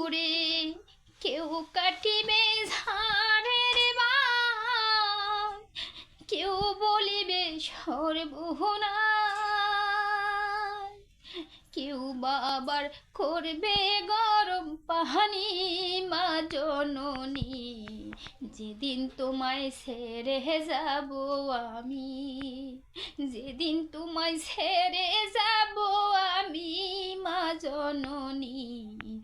উড়ে কেউ কাটিবে ঝাড়ের কেউ বলিবে সর্বনা কেউ বাবার করবে গরম পাহানি মা জননী, যেদিন তোমায় ছেড়ে যাব আমি, যেদিন তোমায় ছেড়ে যাব আমি মা জননী।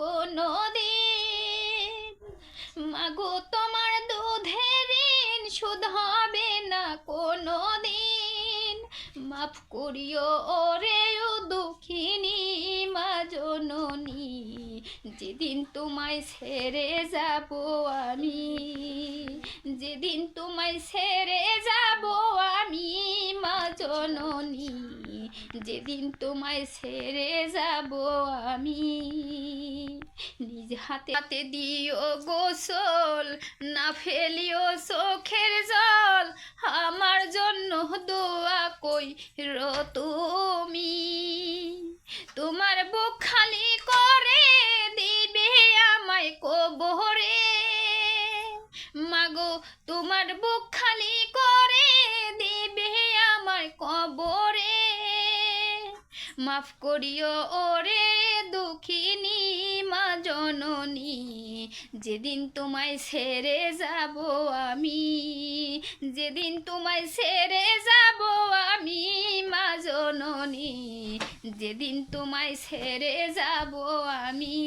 কোনো দিন মাগো, তোমার দুধের ঋণ শোধ হবে না কোনো দিন মাফ করিও ওরে ও দুঃখিনী, মা জননী, যেদিন তোমায় ছেড়ে যাব আমি, যেদিন তোমায় ছেড়ে যাব আমি, মা জননী, যেদিন তোমায় ছেড়ে যাব আমি। নিজ হাতে হাতে দিও গোসল, না ফেলিও চোখের জল। আমার জন্য দোয়া কই রো তুমি? তোমার বুক খালি করে দিবে আমায় কবরে। মাগো, তোমার বুক খালি করে মাফ করিও ওরে দুঃখিনী মা জননী। যেদিন তোমায় সেরে যাব আমি, যেদিন তোমায় সেরে যাব আমি যেদিন তোমায় ছেড়ে যাব আমি।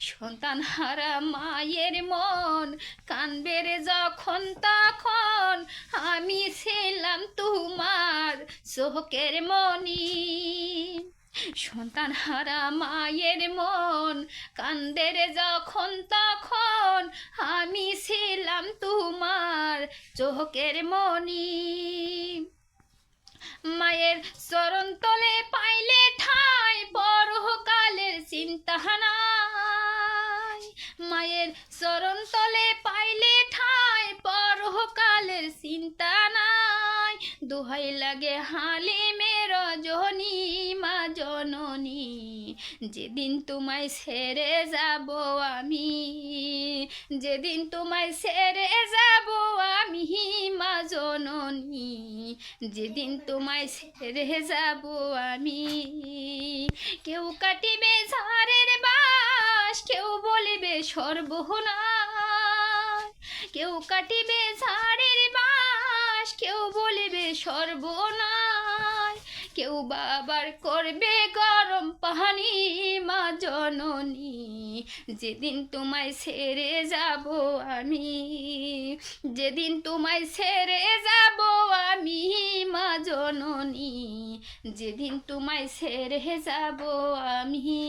সন্তান হারা মায়ের মন কানবে যখন তখন। আমি ছিলাম তোমার চোখের মনি। সন্তান হারা মায়ের মন কান্দে রে যখন তখন। আমি ছিলাম তোমার চোখের মনি। মায়ের চরণ তলে পাইলে ঠাই চিন্তা চিন্তাহানাই মায়ের চরণ তলে পাইলে ঠাই পরকালের চিন্তা নাই। দোহাই লাগে হালিমের যেদিন তোমায় ছেড়ে যাব আমি, যেদিন তোমায় ছেড়ে যাব আমি, মা জননী, যেদিন তোমায় ছেড়ে যাব আমি, কেউ কাটিবে ঝাড়ের বাস, কেউ বলিবে সর্বনাশ, কেউ কাটিবে ঝাড়ের বাস, কেউ বলিবে সর্বনাশ, কেউ বাবার করবে পাহানি মা জননী, যেদিন তোমায় ছেড়ে যাব আমি, যেদিন তোমায় ছেড়ে যাব আমি মা জননী, যেদিন তোমায় ছেড়ে যাব আমি।